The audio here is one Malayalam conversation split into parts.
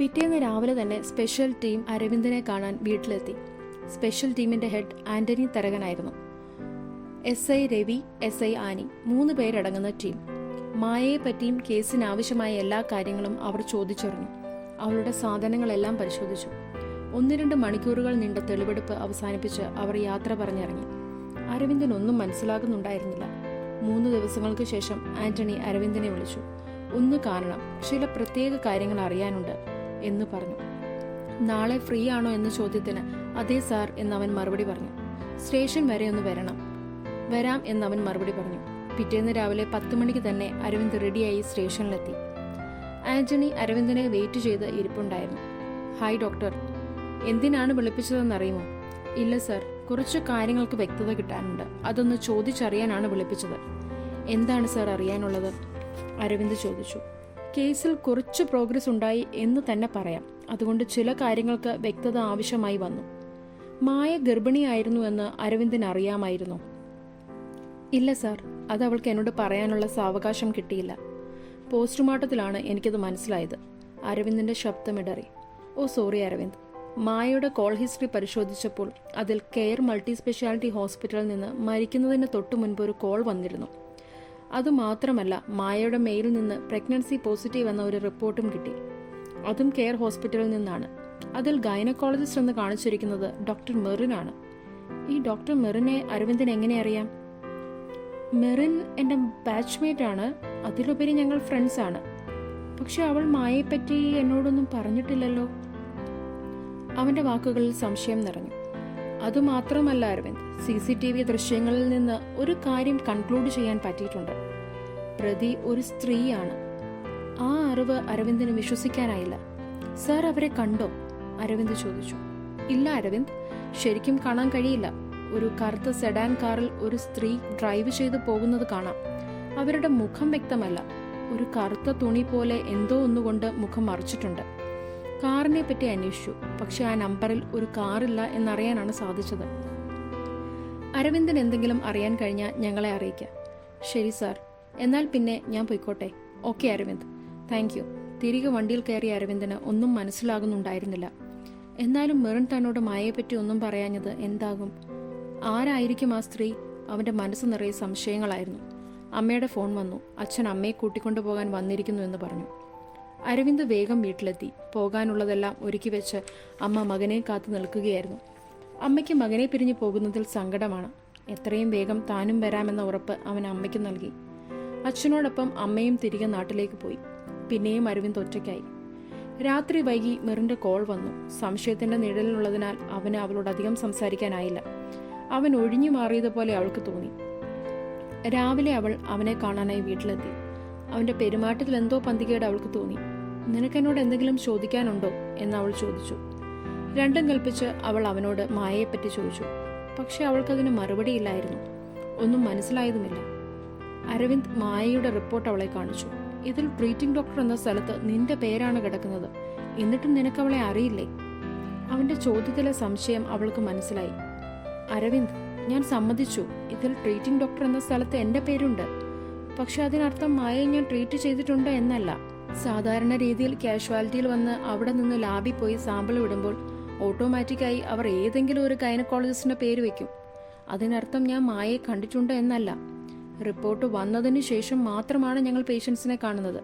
പിറ്റേന്ന് രാവിലെ തന്നെ സ്പെഷ്യൽ ടീം അരവിന്ദനെ കാണാൻ വീട്ടിലെത്തി. സ്പെഷ്യൽ ടീമിന്റെ head Antony തരകനായിരുന്നു. S I Ravi S I Annie മൂന്ന് പേരടങ്ങുന്ന ടീം. മായയെ പറ്റിയും കേസിന് ആവശ്യമായ എല്ലാ കാര്യങ്ങളും അവർ ചോദിച്ചറിഞ്ഞു. അവളുടെ സാധനങ്ങളെല്ലാം പരിശോധിച്ചു. ഒന്ന് രണ്ട് മണിക്കൂറുകൾ നീണ്ട തെളിവെടുപ്പ് അവസാനിപ്പിച്ച് അവർ യാത്ര പറഞ്ഞിറങ്ങി. അരവിന്ദൻ ഒന്നും മനസ്സിലാകുന്നുണ്ടായിരുന്നില്ല. മൂന്ന് ദിവസങ്ങൾക്ക് ശേഷം ആന്റണി അരവിന്ദനെ വിളിച്ചു. ഒന്ന് കാരണം ചില പ്രത്യേക കാര്യങ്ങൾ അറിയാനുണ്ട്. എന്ന് പറഞ്ഞു. നാളെ ഫ്രീ ആണോ എന്ന ചോദ്യത്തിന് അതെ സാർ എന്നവൻ മറുപടി പറഞ്ഞു. സ്റ്റേഷൻ വരെ ഒന്ന് വരണം. വരാം എന്നവൻ മറുപടി പറഞ്ഞു. പിറ്റേന്ന് രാവിലെ പത്ത് മണിക്ക് തന്നെ അരവിന്ദ് റെഡിയായി സ്റ്റേഷനിലെത്തി. ആന്റണി അരവിന്ദനെ വെയിറ്റ് ചെയ്ത് ഇരിപ്പുണ്ടായിരുന്നു. ഹായ് ഡോക്ടർ എന്തിനാണ് വിളിപ്പിച്ചതെന്നറിയുമോ? ഇല്ല സർ കുറച്ച് കാര്യങ്ങൾക്ക് വ്യക്തത കിട്ടാനുണ്ട്. അതൊന്ന് ചോദിച്ചറിയാനാണ് വിളിപ്പിച്ചത്. എന്താണ് സർ അറിയാനുള്ളത്? അരവിന്ദ് ചോദിച്ചു. കേസിൽ കുറച്ച് പ്രോഗ്രസ് ഉണ്ടായി എന്ന് തന്നെ പറയാം. അതുകൊണ്ട് ചില കാര്യങ്ങൾക്ക് വ്യക്തത ആവശ്യമായി വന്നു. മായ ഗർഭിണിയായിരുന്നു എന്ന് അരവിന്ദിന് അറിയാമായിരുന്നു. ഇല്ല സാർ അത് അവൾക്ക് എന്നോട് പറയാനുള്ള സാവകാശം കിട്ടിയില്ല. പോസ്റ്റ്മോർട്ടത്തിലാണ് എനിക്കത് മനസ്സിലായത്. അരവിന്ദിന്റെ ശബ്ദമിടറി ഓ സോറി അരവിന്ദ്. മായയുടെ കോൾ ഹിസ്റ്ററി പരിശോധിച്ചപ്പോൾ അതിൽ കെയർ മൾട്ടി സ്പെഷ്യാലിറ്റി ഹോസ്പിറ്റലിൽ നിന്ന് മരിക്കുന്നതിന് തൊട്ടു മുൻപ് ഒരു കോൾ വന്നിരുന്നു. അതുമാത്രമല്ല മായയുടെ മെയിൽ നിന്ന് പ്രഗ്നൻസി പോസിറ്റീവ് എന്ന ഒരു റിപ്പോർട്ടും കിട്ടി. അതും കെയർ ഹോസ്പിറ്റലിൽ നിന്നാണ്. അതിൽ ഗൈനക്കോളജിസ്റ്റ് എന്ന് കാണിച്ചിരിക്കുന്നത് ഡോക്ടർ മെറിനാണ്. ഈ ഡോക്ടർ മെറിനെ അരവിന്ദൻ എങ്ങനെ അറിയാം? മെറിൻ എന്റെ ബാച്ച്മേറ്റ് ആണ് അതിലുപരി ഞങ്ങൾ ഫ്രണ്ട്സ് ആണ് പക്ഷെ അവൾ മായയെപ്പറ്റി എന്നോടൊന്നും പറഞ്ഞിട്ടില്ലല്ലോ. അവന്റെ വാക്കുകളിൽ സംശയം നിറഞ്ഞു. അതുമാത്രമല്ല Aravind. C C T V ദൃശ്യങ്ങളിൽ നിന്ന് ഒരു കാര്യം കൺക്ലൂഡ് ചെയ്യാൻ പറ്റിയിട്ടുണ്ട്. പ്രതി ഒരു സ്ത്രീയാണ്. ആ അറിവ് അരവിന്ദിന് വിശ്വസിക്കാനായില്ല. സാർ അവരെ കണ്ടോ? അരവിന്ദ് ചോദിച്ചു. ഇല്ല അരവിന്ദ്. ശരിക്കും കാണാൻ കഴിയില്ല. ഒരു കറുത്ത സെഡാൻ കാറിൽ ഒരു സ്ത്രീ ഡ്രൈവ് ചെയ്തു പോകുന്നത് കാണാം. അവരുടെ മുഖം വ്യക്തമല്ല. ഒരു കറുത്ത തുണി പോലെ എന്തോ ഒന്നുകൊണ്ട് മുഖം മറച്ചിട്ടുണ്ട്. കാറിനെ പറ്റി അന്വേഷിച്ചു. പക്ഷെ ആ നമ്പറിൽ ഒരു കാറില്ല എന്നറിയാനാണ് സാധിച്ചത്. അരവിന്ദൻ എന്തെങ്കിലും അറിയാൻ കഴിഞ്ഞാൽ ഞങ്ങളെ അറിയിക്കാം. ശരി സാർ. എന്നാൽ പിന്നെ ഞാൻ പോയിക്കോട്ടെ. ഓക്കെ അരവിന്ദ്. Thank you. തിരികെ വണ്ടിയിൽ കയറിയ അരവിന്ദന് ഒന്നും മനസ്സിലാകുന്നുണ്ടായിരുന്നില്ല. എന്നാലും മെറിൻ തന്നോട് മായയെപ്പറ്റി ഒന്നും പറയാഞ്ഞത് എന്താകും? ആരായിരിക്കും ആ സ്ത്രീ? അവന്റെ മനസ്സ് നിറയെ സംശയങ്ങളായിരുന്നു. അമ്മയുടെ ഫോൺ വന്നു. അച്ഛൻ അമ്മയെ കൂട്ടിക്കൊണ്ടുപോകാൻ വന്നിരിക്കുന്നു എന്ന് പറഞ്ഞു. അരവിന്ദ് വേഗം വീട്ടിലെത്തി. പോകാനുള്ളതെല്ലാം ഒരുക്കി വെച്ച് അമ്മ മകനെ കാത്തു നിൽക്കുകയായിരുന്നു. അമ്മയ്ക്ക് മകനെ പിരിഞ്ഞു പോകുന്നതിൽ സങ്കടമാണ്. എത്രയും വേഗം താനും വരാമെന്ന ഉറപ്പ് അവൻ അമ്മയ്ക്ക് നൽകി. അച്ഛനോടൊപ്പം അമ്മയും തിരികെ നാട്ടിലേക്ക് പോയി. പിന്നെയും അരവിന്ദ് ഒറ്റയ്ക്കായി. രാത്രി വൈകി മെറിന്റെ കോൾ വന്നു. സംശയത്തിന്റെ നിഴലിലുള്ളതിനാൽ അവന് അവളോട് അധികം സംസാരിക്കാനായില്ല. അവൻ ഒഴിഞ്ഞു മാറിയതുപോലെ അവൾക്ക് തോന്നി. രാവിലെ അവൾ അവനെ കാണാനായി വീട്ടിലെത്തി. അവന്റെ പെരുമാറ്റത്തിൽ എന്തോ പന്തികേട് അവൾക്ക് തോന്നി. നിനക്കെന്നോട് എന്തെങ്കിലും ചോദിക്കാനുണ്ടോ എന്ന് അവൾ ചോദിച്ചു. രണ്ടും കൽപ്പിച്ച് അവൾ അവനോട് മായയെപ്പറ്റി ചോദിച്ചു. പക്ഷെ അവൾക്കതിന് മറുപടിയില്ലായിരുന്നു ഒന്നും മനസ്സിലായതുമില്ല. അരവിന്ദ് മായയുടെ റിപ്പോർട്ട് അവളെ കാണിച്ചു. ഇതിൽ ട്രീറ്റിംഗ് ഡോക്ടർ എന്ന സ്ഥലത്ത് നിന്റെ പേരാണ് കിടക്കുന്നത്. എന്നിട്ടും നിനക്ക് അവളെ അറിയില്ലേ? അവന്റെ ചോദ്യത്തിലെ സംശയം അവൾക്ക് മനസ്സിലായി. അരവിന്ദ് ഞാൻ സമ്മതിച്ചു. ഇതിൽ ട്രീറ്റിംഗ് ഡോക്ടർ എന്ന സ്ഥലത്ത് എന്റെ പേരുണ്ട്. പക്ഷെ അതിനർത്ഥം മായയെ ഞാൻ ട്രീറ്റ് ചെയ്തിട്ടുണ്ട് എന്നല്ല. സാധാരണ രീതിയിൽ കാഷ്വാലിറ്റിയിൽ വന്ന് അവിടെ നിന്ന് ലാബിൽ പോയി സാമ്പിൾ വിടുമ്പോൾ ഓട്ടോമാറ്റിക്കായി അവർ ഏതെങ്കിലും ഒരു ഗൈനക്കോളജിസ്റ്റിന്റെ പേര് വെക്കും. അതിനർത്ഥം ഞാൻ മായയെ കണ്ടിട്ടുണ്ട് എന്നല്ല. റിപ്പോർട്ട് വന്നതിന് ശേഷം മാത്രമാണ് ഞങ്ങൾ പേഷ്യൻസിനെ കാണുന്നത്.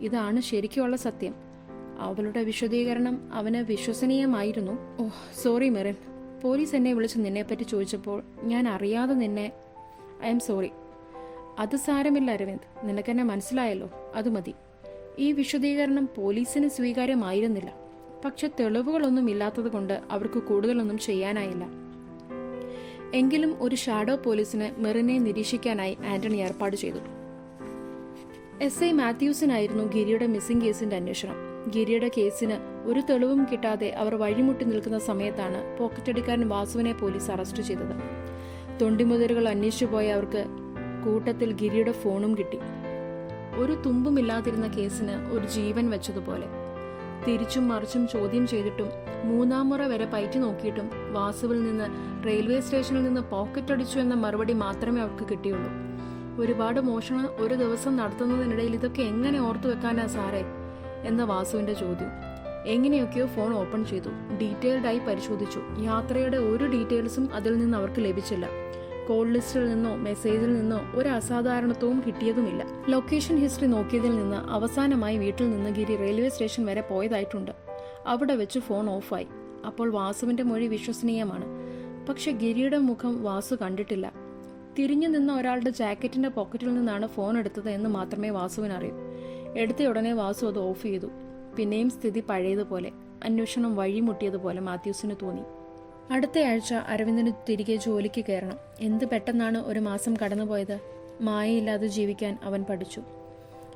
ഇതാണ് ശരിക്കുള്ള സത്യം. അവളുടെ വിശദീകരണം അവന് വിശ്വസനീയമായിരുന്നു. Oh sorry Merin. പോലീസ് എന്നെ വിളിച്ച് നിന്നെപ്പറ്റി ചോദിച്ചപ്പോൾ ഞാൻ അറിയാതെ നിന്നെ ഐ എം സോറി. അത് സാരമില്ല അരവിന്ദ്. നിനക്കെന്നെ മനസ്സിലായല്ലോ. അത് മതി. ഈ വിശദീകരണം പോലീസിന് സ്വീകാര്യമായിരുന്നില്ല. പക്ഷെ തെളിവുകളൊന്നും ഇല്ലാത്തത് കൊണ്ട് അവർക്ക് കൂടുതലൊന്നും ചെയ്യാനായില്ല. എങ്കിലും ഒരു ഷാഡോ പോലീസിന് മെറിനെ നിരീക്ഷിക്കാനായി ആന്റണി ഏർപ്പാട് ചെയ്തു. എസ് ഐ മാത്യൂസിനായിരുന്നു ഗിരിയുടെ മിസ്സിംഗ് കേസിന്റെ അന്വേഷണം. ഗിരിയുടെ കേസിന് ഒരു തെളിവും കിട്ടാതെ അവർ വഴിമുട്ടി നിൽക്കുന്ന സമയത്താണ് പോക്കറ്റടിക്കാരൻ വാസുവിനെ പോലീസ് അറസ്റ്റ് ചെയ്തത്. തൊണ്ടിമുതലുകൾ അന്വേഷിച്ചു പോയ അവർക്ക് കൂട്ടത്തിൽ ഗിരിയുടെ ഫോണും കിട്ടി. ഒരു തുമ്പുമില്ലാതിരുന്ന കേസിന് ഒരു ജീവൻ വെച്ചതുപോലെ. തിരിച്ചും മറിച്ചും ചോദ്യം ചെയ്തിട്ടും മൂന്നാം മുറ വരെ പയറ്റി നോക്കിയിട്ടും വാസുവിൽ നിന്ന് റെയിൽവേ സ്റ്റേഷനിൽ നിന്ന് പോക്കറ്റ് അടിച്ചു എന്ന മറുപടി മാത്രമേ അവർക്ക് കിട്ടിയുള്ളൂ. ഒരുപാട് മോഷണം ഒരു ദിവസം നടത്തുന്നതിനിടയിൽ ഇതൊക്കെ എങ്ങനെ ഓർത്തു വെക്കാനാ സാറേ? എന്ന വാസുവിന്റെ ചോദ്യം. എങ്ങനെയൊക്കെയോ ഫോൺ ഓപ്പൺ ചെയ്തു. ഡീറ്റെയിൽഡായി പരിശോധിച്ചു. യാത്രയുടെ ഒരു ഡീറ്റെയിൽസും അതിൽ നിന്ന് അവർക്ക് ലഭിച്ചില്ല. കോൾ ലിസ്റ്റിൽ നിന്നോ മെസ്സേജിൽ നിന്നോ ഒരു അസാധാരണത്വവും കിട്ടിയതുമില്ല. ലൊക്കേഷൻ ഹിസ്റ്ററി നോക്കിയതിൽ നിന്ന് അവസാനമായി വീട്ടിൽ നിന്ന് ഗിരി റെയിൽവേ സ്റ്റേഷൻ വരെ പോയതായിട്ടുണ്ട്. അവിടെ വെച്ച് ഫോൺ ഓഫായി അപ്പോൾ വാസുവിന്റെ മൊഴി വിശ്വസനീയമാണ്. പക്ഷെ ഗിരിയുടെ മുഖം വാസു കണ്ടിട്ടില്ല. തിരിഞ്ഞു നിന്ന ഒരാളുടെ ജാക്കറ്റിന്റെ പോക്കറ്റിൽ നിന്നാണ് ഫോൺ എടുത്തത് എന്ന് മാത്രമേ വാസുവിന് അറിയൂ എടുത്ത ഉടനെ വാസു അത് ഓഫ് ചെയ്തു. പിന്നെയും സ്ഥിതി പഴയതുപോലെ. അന്വേഷണം വഴിമുട്ടിയതുപോലെ മാത്യൂസിന് തോന്നി. അടുത്തയാഴ്ച അരവിന്ദന് തിരികെ ജോലിക്ക് കയറണം. എന്ത് പെട്ടെന്നാണ് ഒരു മാസം കടന്നുപോയത്? മായയില്ലാതെ ജീവിക്കാൻ അവൻ പഠിച്ചു.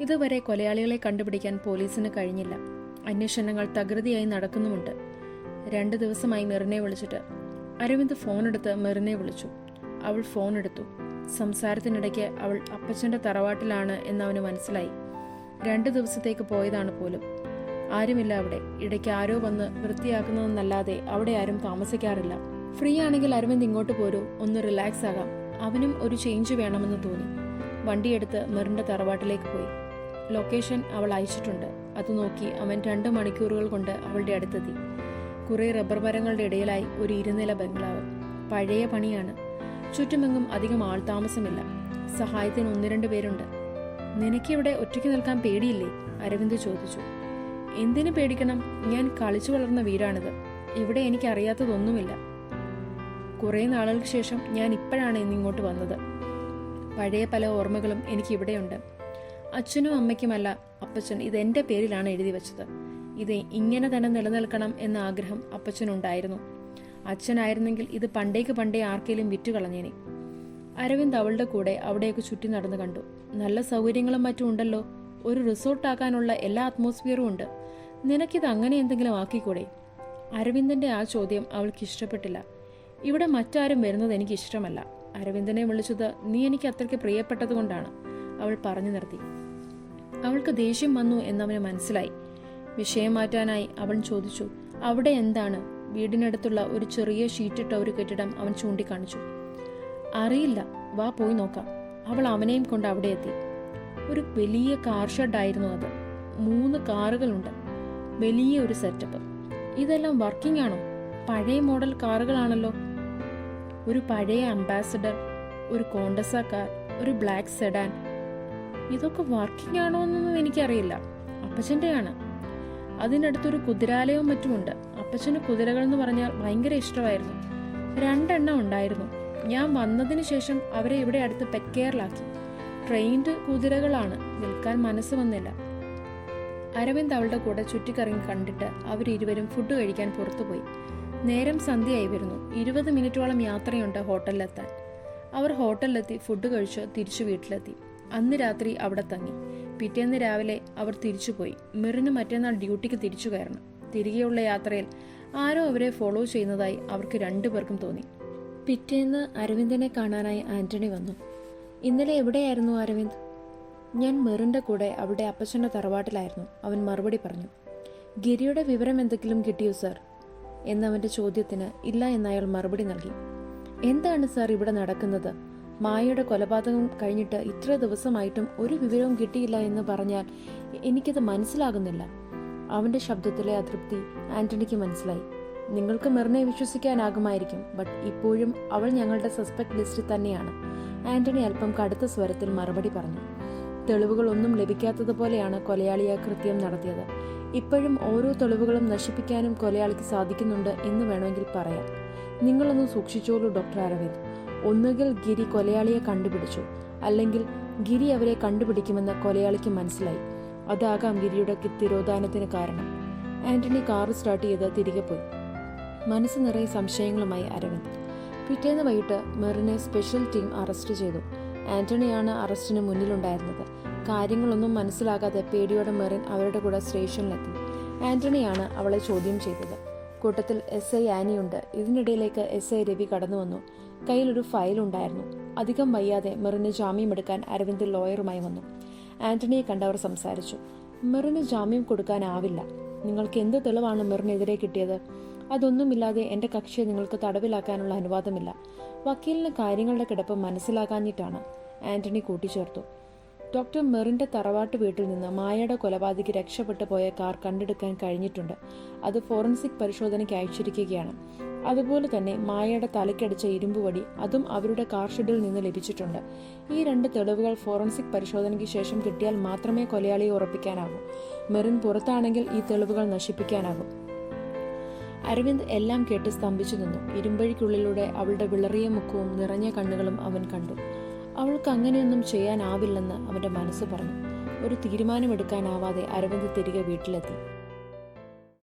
ഇതുവരെ കൊലയാളികളെ കണ്ടുപിടിക്കാൻ പോലീസിന് കഴിഞ്ഞില്ല. അന്വേഷണങ്ങൾ തകൃതിയായി നടക്കുന്നുമുണ്ട്. രണ്ട് ദിവസമായി മെറിനെ വിളിച്ചിട്ട്. അരവിന്ദ് ഫോണെടുത്ത് മെറിനെ വിളിച്ചു. അവൾ ഫോൺ എടുത്തു സംസാരത്തിനിടയ്ക്ക് അവൾ അപ്പച്ചന്റെ തറവാട്ടിലാണ് എന്ന് അവന് മനസ്സിലായി. രണ്ട് ദിവസത്തേക്ക് പോയതാണ് പോലും. ആരുമില്ല അവിടെ. ഇടയ്ക്ക് ആരോ വന്ന് വൃത്തിയാക്കുന്നതെന്നല്ലാതെ അവിടെ ആരും താമസിക്കാറില്ല. ഫ്രീ ആണെങ്കിൽ അരവിന്ദ് ഇങ്ങോട്ട് പോരൂ. ഒന്ന് റിലാക്സ് ആകാം. അവനും ഒരു ചേഞ്ച് വേണമെന്ന് തോന്നി. വണ്ടിയെടുത്ത് മെറിന്റെ തറവാട്ടിലേക്ക് പോയി. ലൊക്കേഷൻ അവൾ അയച്ചിട്ടുണ്ട്. അത് നോക്കി അവൻ രണ്ട് മണിക്കൂറുകൾ കൊണ്ട് അവളുടെ അടുത്തെത്തി. കുറെ റബ്ബർ മരങ്ങളുടെ ഇടയിലായി ഒരു ഇരുനില ബംഗ്ലാവ്. പഴയ പണിയാണ്. ചുറ്റുമെങ്ങും അധികം ആൾ താമസമില്ല. സഹായത്തിന് ഒന്ന് രണ്ട് പേരുണ്ട്. നിനക്കിവിടെ ഒറ്റയ്ക്ക് നിൽക്കാൻ പേടിയില്ലേ? അരവിന്ദ് ചോദിച്ചു. എന്തിനു പേടിക്കണം? ഞാൻ കളിച്ചു വളർന്ന വീടാണിത്. ഇവിടെ എനിക്ക് അറിയാത്തതൊന്നുമില്ല കുറെ നാളുകൾക്ക് ശേഷം ഞാൻ ഇപ്പോഴാണ് ഇന്നിങ്ങോട്ട് വന്നത്. പഴയ പല ഓർമ്മകളും എനിക്ക് ഇവിടെയുണ്ട് അച്ഛനും അമ്മയ്ക്കുമല്ല അപ്പച്ചൻ ഇത് എന്റെ പേരിലാണ് എഴുതി വെച്ചത്. ഇത് ഇങ്ങനെ തന്നെ നിലനിൽക്കണം എന്ന ആഗ്രഹം അപ്പച്ചനുണ്ടായിരുന്നു. അച്ഛനായിരുന്നെങ്കിൽ ഇത് പണ്ടേക്ക് പണ്ടേ ആർക്കെങ്കിലും വിറ്റുകളഞ്ഞേനെ അരവിന്ദ് അവളുടെ കൂടെ അവിടെയൊക്കെ ചുറ്റി നടന്നു കണ്ടു. നല്ല സൗകര്യങ്ങളും മറ്റും ഉണ്ടല്ലോ. ഒരു റിസോർട്ടാക്കാനുള്ള എല്ലാ അറ്റ്മോസ്ഫിയറും ഉണ്ട്. നിനക്കിത് അങ്ങനെ എന്തെങ്കിലും ആക്കിക്കൂടെ അരവിന്ദന്റെ ആ ചോദ്യം അവൾക്ക് ഇഷ്ടപ്പെട്ടില്ല ഇവിടെ മറ്റാരും വരുന്നത് എനിക്ക് ഇഷ്ടമല്ല അരവിന്ദനെ വിളിച്ചത് നീ എനിക്ക് അത്രയ്ക്ക് പ്രിയപ്പെട്ടതുകൊണ്ടാണ്. അവൾ പറഞ്ഞു നിർത്തി. അവൾക്ക് ദേഷ്യം വന്നു എന്നവന് മനസ്സിലായി. വിഷയം മാറ്റാനായി അവൻ ചോദിച്ചു അവിടെ എന്താണ്? വീടിനടുത്തുള്ള ഒരു ചെറിയ ഷീറ്റിട്ട ഒരു കെട്ടിടം അവൻ ചൂണ്ടിക്കാണിച്ചു. അറിയില്ല. വാ പോയി നോക്കാം. അവൾ അവനെയും കൊണ്ട് അവിടെ എത്തി. ഒരു വലിയ കാർ ഷെഡായിരുന്നു അത്. മൂന്ന് കാറുകളുണ്ട്. വലിയ ഒരു സെറ്റപ്പ് ഇതെല്ലാം വർക്കിംഗ് ആണോ? പഴയ മോഡൽ കാറുകളാണല്ലോ. ഒരു പഴയ അംബാസഡർ ഒരു കോണ്ടസ കാർ ഒരു ബ്ലാക്ക് സെഡാൻ ഇതൊക്കെ വർക്കിംഗ് ആണോ എന്നൊന്നും എനിക്കറിയില്ല. അപ്പച്ചന്റെയാണ്. അതിനടുത്തൊരു കുതിരാലയവും മറ്റുമുണ്ട്. അപ്പച്ചന് കുതിരകൾ എന്ന് പറഞ്ഞാൽ ഭയങ്കര ഇഷ്ടമായിരുന്നു. രണ്ടെണ്ണം ഉണ്ടായിരുന്നു. ഞാൻ വന്നതിന് ശേഷം അവരെ ഇവിടെ അടുത്ത് പെക്കേറിലാക്കി. ട്രെയിൻഡ് കുതിരകളാണ്. വിൽക്കാൻ മനസ്സ് വന്നില്ല. അരവിന്ദ് അവളുടെ കൂടെ ചുറ്റിക്കറങ്ങി കണ്ടിട്ട് അവരിരുവരും ഫുഡ് കഴിക്കാൻ പുറത്തുപോയി. നേരം സന്ധ്യയായി വരുന്നു. ഇരുപത് മിനിറ്റോളം യാത്രയുണ്ട് ഹോട്ടലിലെത്താൻ. അവർ ഹോട്ടലിലെത്തി ഫുഡ് കഴിച്ച് തിരിച്ചു വീട്ടിലെത്തി. അന്ന് രാത്രി അവിടെ തങ്ങി. പിറ്റേന്ന് രാവിലെ അവർ തിരിച്ചുപോയി. മിറിന് മറ്റന്നാൾ ഡ്യൂട്ടിക്ക് തിരിച്ചു കയറണം. തിരികെയുള്ള യാത്രയിൽ ആരോ അവരെ ഫോളോ ചെയ്യുന്നതായി അവർക്ക് രണ്ടുപേർക്കും തോന്നി. പിറ്റേന്ന് അരവിന്ദനെ കാണാനായി ആന്റണി വന്നു. ഇന്നലെ എവിടെയായിരുന്നു അരവിന്ദ്? ഞാൻ മെറിന്റെ കൂടെ അവിടെ അപ്പച്ചന്റെ തറവാട്ടിലായിരുന്നു. അവൻ മറുപടി പറഞ്ഞു ഗിരിയുടെ വിവരം എന്തെങ്കിലും കിട്ടിയോ സർ? എന്നവന്റെ ചോദ്യത്തിന് ഇല്ല എന്നയാൾ മറുപടി നൽകി എന്താണ് സാർ ഇവിടെ നടക്കുന്നത്? മായയുടെ കൊലപാതകം കഴിഞ്ഞിട്ട് ഇത്ര ദിവസമായിട്ടും ഒരു വിവരവും കിട്ടിയില്ല എന്ന് പറഞ്ഞാൽ എനിക്കത് മനസ്സിലാകുന്നില്ല. അവന്റെ ശബ്ദത്തിലെ അതൃപ്തി ആന്റണിക്ക് മനസ്സിലായി. നിങ്ങൾക്ക് മെറിനെ വിശ്വസിക്കാനാകുമായിരിക്കും ബട്ട് ഇപ്പോഴും അവൾ ഞങ്ങളുടെ സസ്പെക്ട് ലിസ്റ്റിൽ തന്നെയാണ് ആന്റണി അല്പം കടുത്ത സ്വരത്തിൽ മറുപടി പറഞ്ഞു. തെളിവുകളൊന്നും ലഭിക്കാത്തതുപോലെയാണ് കൊലയാളിയെ കൃത്യം നടത്തിയത്. ഇപ്പോഴും ഓരോ തെളിവുകളും നശിപ്പിക്കാനും കൊലയാളിക്ക് സാധിക്കുന്നുണ്ട് എന്ന് വേണമെങ്കിൽ പറയാം. നിങ്ങളൊന്ന് സൂക്ഷിച്ചോളൂ ഡോക്ടർ അരവിന്ദ്. ഒന്നുകിൽ ഗിരി കൊലയാളിയെ കണ്ടുപിടിച്ചു അല്ലെങ്കിൽ ഗിരി അവരെ കണ്ടുപിടിക്കുമെന്ന് കൊലയാളിക്ക് മനസ്സിലായി. അതാകാം ഗിരിയുടെ തിരോധാനത്തിന് കാരണം. ആന്റണി കാർ സ്റ്റാർട്ട് ചെയ്ത് തിരികെ പോയി. മനസ്സ് നിറയെ സംശയങ്ങളുമായി അരവിന്ദ്. പിറ്റേന്ന് വൈകിട്ട് മെറിനെ സ്പെഷ്യൽ ടീം അറസ്റ്റ് ചെയ്തു. ആന്റണിയാണ് അറസ്റ്റിന് മുന്നിലുണ്ടായിരുന്നത്. കാര്യങ്ങളൊന്നും മനസ്സിലാകാതെ പേടിയോടെ മെറിൻ അവരുടെ കൂടെ സ്റ്റേഷനിലെത്തി. ആന്റണിയാണ് അവളെ ചോദ്യം ചെയ്തത്. കൂട്ടത്തിൽ എസ് ഐ ആനിയുണ്ട്. ഇതിനിടയിലേക്ക് എസ് ഐ രവി കടന്നു വന്നു. കയ്യിലൊരു ഫയൽ ഉണ്ടായിരുന്നു. അധികം വയ്യാതെ മെറിന് ജാമ്യം എടുക്കാൻ അരവിന്ദ് ലോയറുമായി വന്നു. ആന്റണിയെ കണ്ടവർ സംസാരിച്ചു. മെറിന് ജാമ്യം കൊടുക്കാനാവില്ല. നിങ്ങൾക്ക് എന്ത് തെളിവാണ് മെറിനെതിരെ കിട്ടിയത്? അതൊന്നുമില്ലാതെ എന്റെ കക്ഷിയെ നിങ്ങൾക്ക് തടവിലാക്കാനുള്ള അനുവാദമില്ല. വക്കീലിന് കാര്യങ്ങളുടെ കിടപ്പ് മനസ്സിലാക്കാഞ്ഞിട്ടാണ് ആന്റണി കൂട്ടിച്ചേർത്തു. ഡോക്ടർ മെറിന്റെ തറവാട്ട് വീട്ടിൽ നിന്ന് മായയുടെ കൊലപാതകി രക്ഷപ്പെട്ടു പോയ കാർ കണ്ടെടുക്കാൻ കഴിഞ്ഞിട്ടുണ്ട്. അത് ഫോറൻസിക് പരിശോധനയ്ക്ക് അയച്ചിരിക്കുകയാണ്. അതുപോലെ തന്നെ മായയുടെ തലയ്ക്കടിച്ച ഇരുമ്പ് വടി അതും അവരുടെ കാർ ഷെഡിൽ നിന്ന് ലഭിച്ചിട്ടുണ്ട്. ഈ രണ്ട് തെളിവുകൾ ഫോറൻസിക് പരിശോധനയ്ക്ക് ശേഷം കിട്ടിയാൽ മാത്രമേ കൊലയാളിയെ ഉറപ്പിക്കാനാകൂ. മെറിൻ പുറത്താണെങ്കിൽ ഈ തെളിവുകൾ നശിപ്പിക്കാനാകും. അരവിന്ദ് എല്ലാം കേട്ട് സ്തംഭിച്ചു നിന്നു. ഇരുമ്പഴിക്കുള്ളിലൂടെ അവളുടെ വിളറിയ മുഖവും നിറഞ്ഞ കണ്ണുകളും അവൻ കണ്ടു. അവൾക്ക് അങ്ങനെയൊന്നും ചെയ്യാനാവില്ലെന്ന് അവന്റെ മനസ്സ് പറഞ്ഞു. ഒരു തീരുമാനമെടുക്കാനാവാതെ അരവിന്ദ് തിരികെ വീട്ടിലെത്തി.